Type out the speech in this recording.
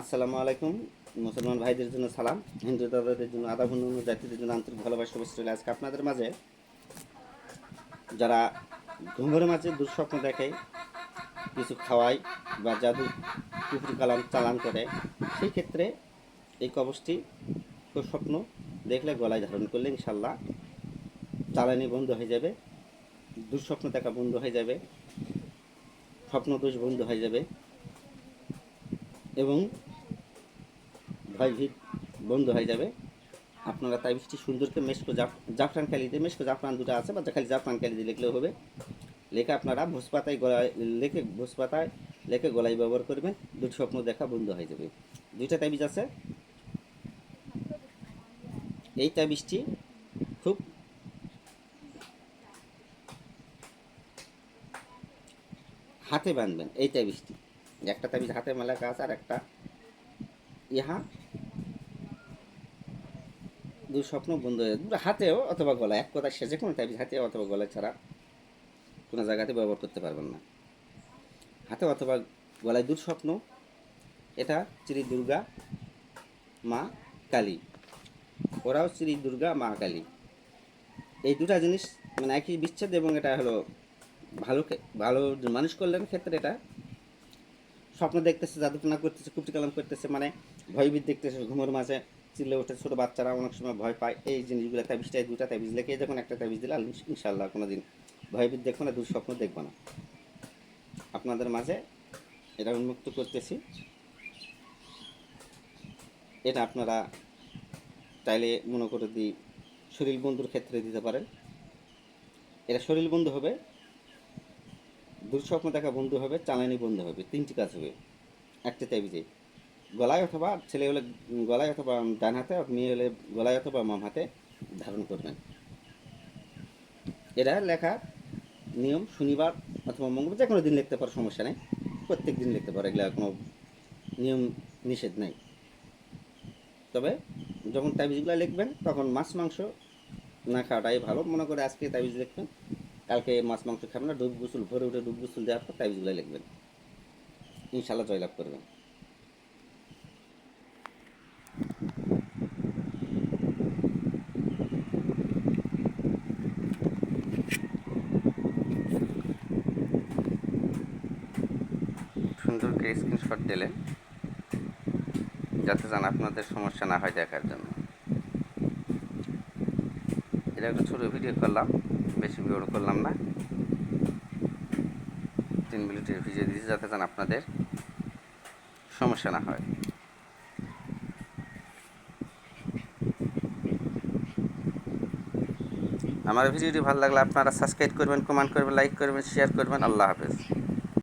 আসসালামু আলাইকুম। মুসলমান ভাইদের জন্য সালাম, হিন্দু দাদাদের জন্য আদা বন্ধু জাতিদের জন্য আন্তরিক ভালোবাসা চলে আজকে আপনাদের মাঝে। যারা ঘুমের মাঝে দুঃস্বপ্ন দেখে, কিছু খাওয়ায় বা জাদু কুকুর কালাম চালান করে, সেই ক্ষেত্রে এই কবচটি স্বপ্ন দেখলে গলায় ধারণ করলে ইনশাল্লাহ চালানি বন্ধ হয়ে যাবে, দুঃস্বপ্ন দেখা বন্ধ হয়ে যাবে স্বপ্ন দোষ বন্ধ হয়ে যাবে এবং ভয়ভীত বন্ধ হয়ে যাবে। আপনারা তাই বৃষ্টি সুন্দরকে জাফ জাফরান কালি দিয়ে মেশকো জাফরান দুটো আছে বা খালি জাফরান কালি দিয়ে লিখলেও হবে। লেখে আপনারা ভোজ পাতায় গলায়, লেখে ভোজ পাতায় লেখে গলায় ব্যবহার করবেন। দুটো স্বপ্ন দেখা বন্ধ হয়ে যাবে। দুইটা তাবিজ আছে। এই তাবিজটি খুব হাতে বাঁধবেন, এই তাবিজটি। একটা তাবিজ হাতে মেলা কাজ আর একটা ইহা দু স্বপ্ন বন্ধ হয়ে হাতেও অথবা গলায়, এক কথা সেজে কোনো তাবিজ হাতে অথবা গলায় ছাড়া কোনো জায়গাতে ব্যবহার করতে পারবেন না। হাতে অথবা গলায় দূর স্বপ্ন, এটা শ্রী দুর্গা, মা কালী। ওরাও শ্রী দুর্গা, মা কালী। এই দুটা জিনিস মানে একই বিচ্ছেদ এবং এটা হলো ভালো ভালো মানুষ কল্যাণের ক্ষেত্রে এটা স্বপ্ন দেখতেছে, জাদুটনা করতেছে কুপটি কালাম করতেছে মানে ভয়ভীত দেখতেছে, ঘুমের মাঝে চিল্লে ওঠে, ছোটো বাচ্চারা অনেক সময় ভয় পায়। এই জিনিসগুলো তাবিজটাই দুটা তাবিজ লেখে যখন একটা তাবিজ দিলে ইনশাল্লাহ কোনো দিন ভয়ভীত দেখব না, দুঃস্বপ্ন দেখব না। আপনাদের মাঝে এটা উন্মুক্ত করতেছি। এটা আপনারা চাইলে মনে করে দিই, শরীর বন্ধুর ক্ষেত্রে দিতে পারেন। এটা শরীর বন্ধু হবে, দুঃস্বপ্ন দেখা বন্ধু হবে, চালানি বন্ধু হবে, তিনটি কাজ হবে। একটা তাবিজে। গলায় অথবা ছেলে হলে গলায় অথবা ডান হাতে মেয়ে হলে গলায় অথবা মাম হাতে ধারণ করবেন। এটা লেখা নিয়ম শনিবার অথবা মঙ্গলবার যে কোনো দিন লিখতে পারো, সমস্যা নেই। প্রত্যেক দিন লিখতে পারো, এগুলো কোনো নিয়ম নিষেধ নেই। তবে যখন তাবিজগুলো লিখবেন, তখন মাছ মাংস না খাওয়াটাই ভালো। মনে করে আজকে তাবিজ লিখবেন, কালকে মাছ মাংস খাবেন না, ডুব গুসুল, ভরে উঠে ডুব গুসুল দেওয়ার পর তাবিজগুলো লিখবেন। ইনশাল্লাহ জয়লাভ করবেন। সুন্দর করে স্ক্রিনশট দিলেন, যাতে যেন আপনাদের সমস্যা না হয় দেখার জন্য। এটা একটা ছোটো ভিডিও করলাম, বেশি বড় করলাম না। তিন মিনিটের ভিডিও দিয়েছি যাতে যেন আপনাদের সমস্যা না হয়। আমার ভিডিওটি ভালো লাগলে আপনারা সাবস্ক্রাইব করবেন কমেন্ট করবেন লাইক করবেন শেয়ার করবেন। আল্লাহ হাফেজ।